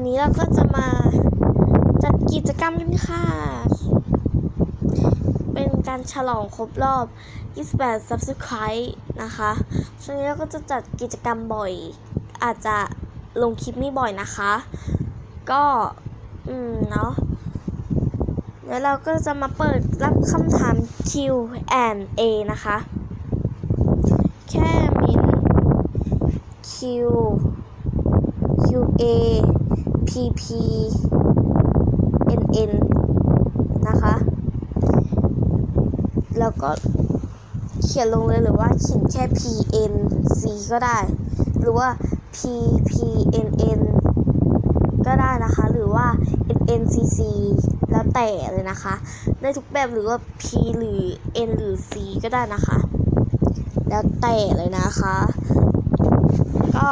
ันนี้เราก็จัดกิจกรรมกันค่ะ เป็นการฉลองครบรอบ 28 subscribe นะคะช่วงนี้เราก็จะจัดกิจกรรมบ่อย อาจจะลงคลิปไม่บ่อยนะคะ ก็ อืม เนาะแล้วเราก็จะมาเปิดรับคำถาม Q&A นะคะ แค่มิน Q Q A P P N N นะคะ แล้วก็เขียนลงเลยหรือว่าเขียนแค่ P N C ก็ได้ หรือว่า P P N N ก็ได้นะคะ หรือว่า N N C C แล้วแต่เลยนะคะ ได้ทุกแบบหรือว่า P หรือ N หรือ C ก็ได้นะคะ แล้วแต่เลยนะคะ ก็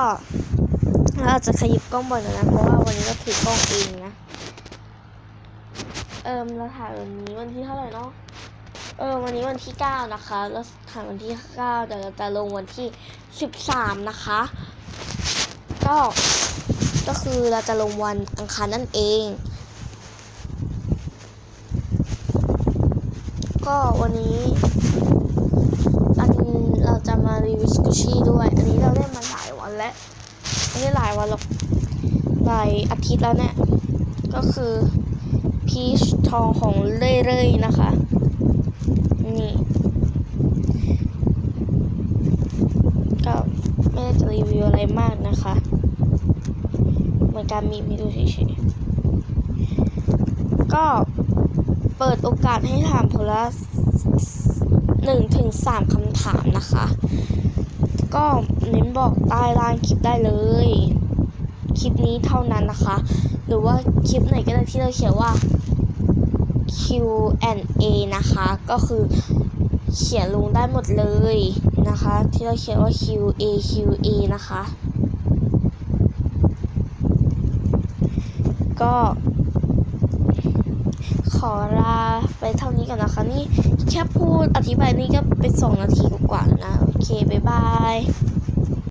เราอาจจะขยิบกล้องบ่อยหน่อยนะ เพราะว่าวันนี้เราถือกล้องเองนะ เอิมเราถ่ายวันนี้วันที่เท่าไหร่เนาะ เออวันนี้วันที่9นะคะแล้วถ่ายวันที่9เดี๋ยวเราจะลงวันที่13นะคะ ก็ ก็คือเราจะลงวันอังคารนั่นเอง ก็วันนี้อันเราจะมารีวิวสกุชี่ด้วย อันนี้เราเล่นมาหลายวันแล้ว ไม่ได้หลายวันหรอกหลายอาทิตย์แล้วเนี่ย ก็คือพีชทองของเรื่อยๆนะคะ นี่ก็ไม่ได้จะรีวิวอะไรมากนะคะเหมือนการมีม่ดูเฉยๆก็เปิดโอกาสให้ถามคนละหนึ่งถึงสามคำถามนะคะ ก็เน้นบอกใต้ล่างคลิปได้เลย คลิปนี้เท่านั้นนะคะ หรือว่าคลิปไหนก็ได้ที่เราเขียนว่า Q&A นะคะ ก็คือเขียนลงได้หมดเลยนะคะ ที่เราเขียนว่า QA QA นะคะ ก็ อลาไปเท่านี้ก่อนนะคะ นี่แค่พูดอธิบายนี่ก็เป็นสองนาทีกว่าแล้วนะ โอเค บ๊ายบาย